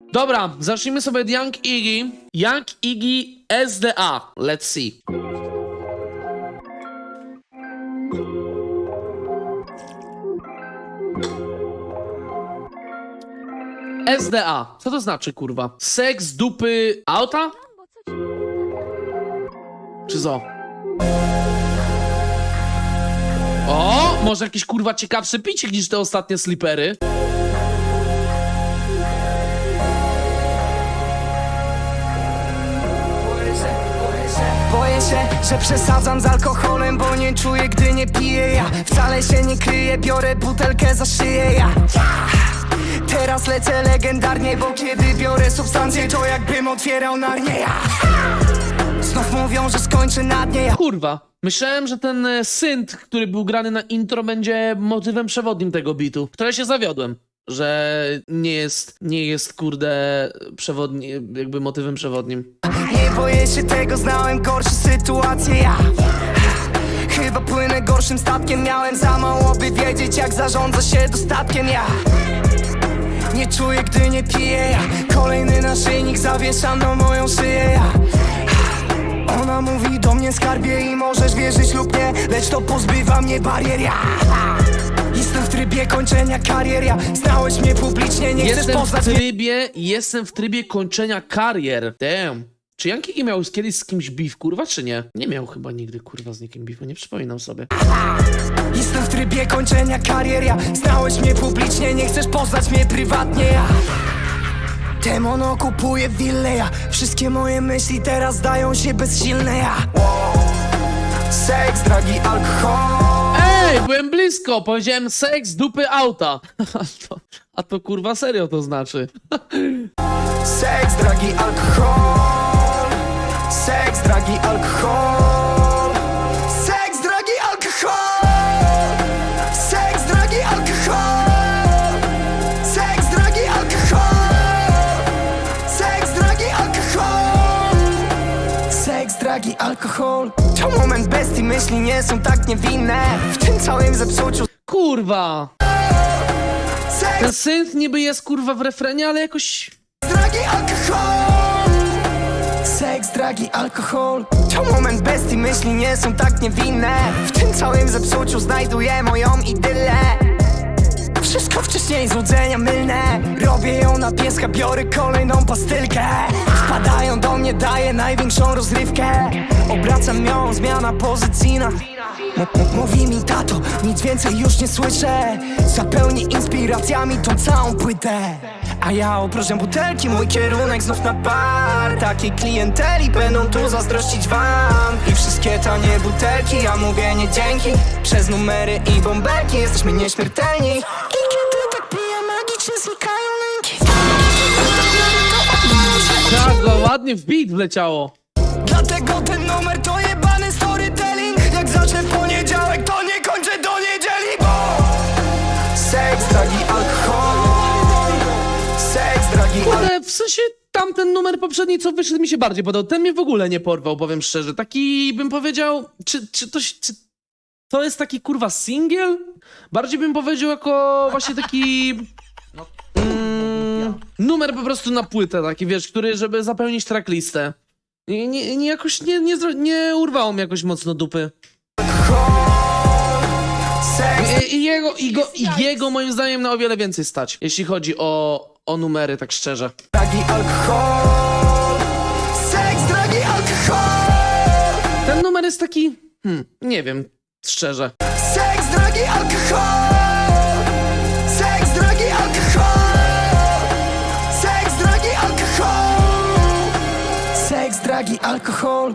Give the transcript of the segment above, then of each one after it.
Dobra, zacznijmy sobie od Young Iggy. Young Iggy SDA. Let's see. SDA. Co to znaczy, kurwa? Seks dupy auta? Czy co? O, może jakiś kurwa ciekawszy picik niż te ostatnie slipery? Się, że przesadzam z alkoholem, bo nie czuję, gdy nie piję ja Wcale się nie kryję, biorę butelkę za szyję ja Teraz lecę legendarnie, bo kiedy biorę substancję, to jakbym otwierał narnię ja Znów mówią, że skończę na dnie ja Kurwa. Myślałem, że ten e, synth, który był grany na intro, będzie motywem przewodnim tego bitu. Które się zawiodłem. Że nie jest, nie jest, kurde, przewodni, jakby motywem przewodnim. Nie boję się tego, znałem gorsze sytuacje ja. Chyba płynę gorszym statkiem, miałem za mało, by wiedzieć jak zarządza się dostatkiem ja. Nie czuję, gdy nie piję ja. Kolejny naszyjnik zawieszam na moją szyję ja mnie skarbie i możesz wierzyć lub nie Lecz to pozbywa mnie barier ja Jestem w trybie kończenia karier ja Znałeś mnie publicznie, nie chcesz Jestem w poznać mnie trybie, jestem w trybie kończenia karier. Damn. Czy Yankee miał kiedyś z kimś beef, kurwa, czy nie? Nie miał chyba nigdy, kurwa, z nikim beefu, nie przypominam sobie. Jestem w trybie kończenia karier ja Znałeś mnie publicznie, nie chcesz poznać mnie prywatnie ja Demon okupuje willę ja Wszystkie moje myśli teraz zdają się bezsilne ja Seks, dragi, alkohol. Ej, byłem blisko, powiedziałem seks dupy auta. A to, a to kurwa serio to znaczy. Seks, dragi, alkohol. Seks, dragi, alkohol Dragi, alkohol. To moment bestii, myśli nie są tak niewinne. W tym całym zepsuciu Kurwa. Ten synth niby jest kurwa w refrenie, ale jakoś... dragi, alkohol. Seks, dragi, alkohol. To moment bestii, myśli nie są tak niewinne. W tym całym zepsuciu znajduję moją idylę wszystko wcześniej złudzenia mylne. Robię ją na pieska, biorę kolejną pastylkę. Wpadają do mnie, daję największą rozrywkę. Obracam ją, zmiana pozycyjna M- m- Mówi mi tato, nic więcej już nie słyszę. Zapełni inspiracjami tą całą płytę. A ja opróżniam butelki, mój kierunek znów na bar Takiej klienteli będą tu zazdrościć wam. I wszystkie tanie butelki, ja mówię nie dzięki. Przez numery i bąbelki jesteśmy nieśmiertelni. I kiedy tak piję, magicznie znikają lęki. Tak, ładnie w beat wleciało. Dlatego ten numer to jebany Jak zacznę w poniedziałek, to nie kończę do niedzieli, bo Seks, dragi, alkohol Seks, dragi, alkohol Ale w sensie tamten numer poprzedni, co wyszedł, mi się bardziej podobał. Ten mnie w ogóle nie porwał, powiem szczerze. Taki bym powiedział, czy, czy, to, czy to jest taki kurwa singiel? Bardziej bym powiedział jako właśnie taki... Mm, numer po prostu na płytę taki, wiesz, który, żeby zapełnić tracklistę. I nie, nie, jakoś nie, nie, zro- nie urwało mi jakoś mocno dupy. I, i jego, i, go, I jego moim zdaniem na o wiele więcej stać, jeśli chodzi o, o numery, tak szczerze. dragi, alkohol Seks, dragi, alkohol. Ten numer jest taki, hmm, nie wiem, szczerze. Seks, dragi, alkohol. Seks, dragi, alkohol. Seks, dragi, alkohol. Seks, dragi, alkohol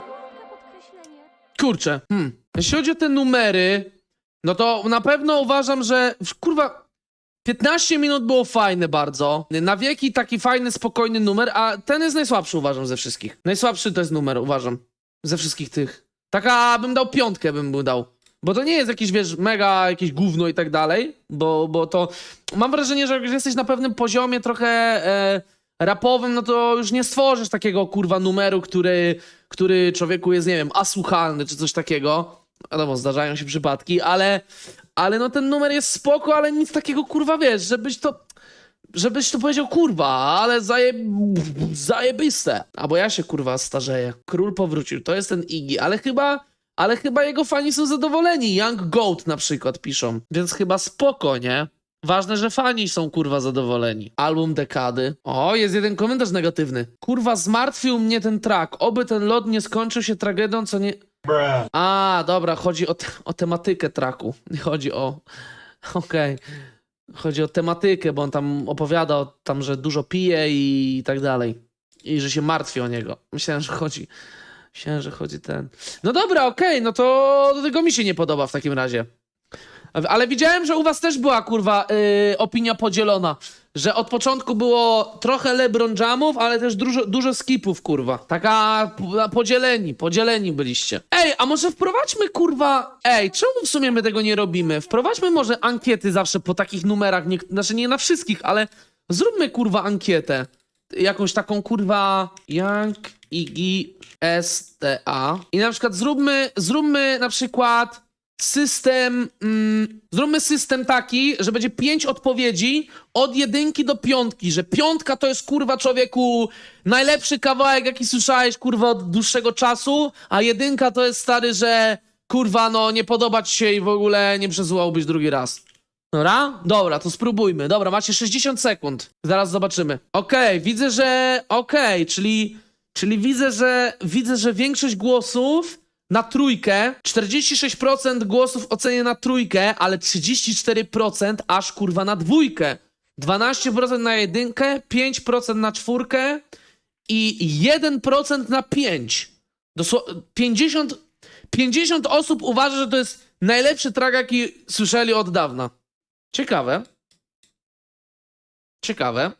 Kurczę, hmm. Jeśli chodzi o te numery, no to na pewno uważam, że kurwa 15 minut było fajne bardzo. Na wieki taki fajny, spokojny numer, a ten jest najsłabszy uważam ze wszystkich. Najsłabszy to jest numer, uważam. Ze wszystkich tych. Taka bym dał piątkę, bym mu dał. Bo to nie jest jakiś, wiesz, mega jakieś gówno i tak dalej, bo, bo to... Mam wrażenie, że jak jesteś na pewnym poziomie trochę e, rapowym, no to już nie stworzysz takiego, kurwa, numeru, który, który człowieku jest, nie wiem, asłuchalny czy coś takiego. Wiadomo, zdarzają się przypadki, ale, ale no ten numer jest spoko, ale nic takiego, kurwa, wiesz, żebyś to... żebyś to powiedział, kurwa, ale zaje... zajebiste. Albo ja się, kurwa, starzeję. Król powrócił, to jest ten Iggy, ale chyba... Ale chyba jego fani są zadowoleni. Young Goat na przykład piszą. Więc chyba spoko, nie? Ważne, że fani są kurwa zadowoleni. Album dekady. O, jest jeden komentarz negatywny. Kurwa, zmartwił mnie ten track. Oby ten lot nie skończył się tragedią, co nie. A, dobra, chodzi o, te, o tematykę tracku. Nie chodzi o. Okej. Chodzi o tematykę, bo on tam opowiada o tam, że dużo pije i tak dalej. I że się martwi o niego. Myślałem, że chodzi. Myślałem, że chodzi ten. No dobra, okej, no to do tego mi się nie podoba w takim razie. Ale widziałem, że u was też była, kurwa, yy, opinia podzielona. Że od początku było trochę LeBron Jamów, ale też dużo, dużo skipów, kurwa. Taka podzieleni, podzieleni byliście. Ej, a może wprowadźmy, kurwa... Ej, czemu w sumie my tego nie robimy? Wprowadźmy może ankiety zawsze po takich numerach. Nie, znaczy nie na wszystkich, ale zróbmy, kurwa, ankietę. Jakąś taką, kurwa... Young Iggy STA. I na przykład zróbmy, zróbmy na przykład system, mm, zróbmy system taki, że będzie pięć odpowiedzi od jedynki do piątki, że piątka to jest kurwa człowieku najlepszy kawałek jaki słyszałeś kurwa od dłuższego czasu, a jedynka to jest stary, że kurwa no nie podoba ci się i w ogóle nie przesłuchałbyś drugi raz. Dobra? Dobra, to spróbujmy. Dobra, macie 60 sekund. Zaraz zobaczymy. Okej, widzę, że... Okej, czyli... Czyli widzę, że... Widzę, że większość głosów na trójkę, 46% głosów ocenię na trójkę, ale 34% aż kurwa na dwójkę. 12% na jedynkę, 5% na czwórkę i 1% na 5. Dosło- 50, 50 osób uważa, że to jest najlepszy track, jaki słyszeli od dawna. Ciekawe. Ciekawe.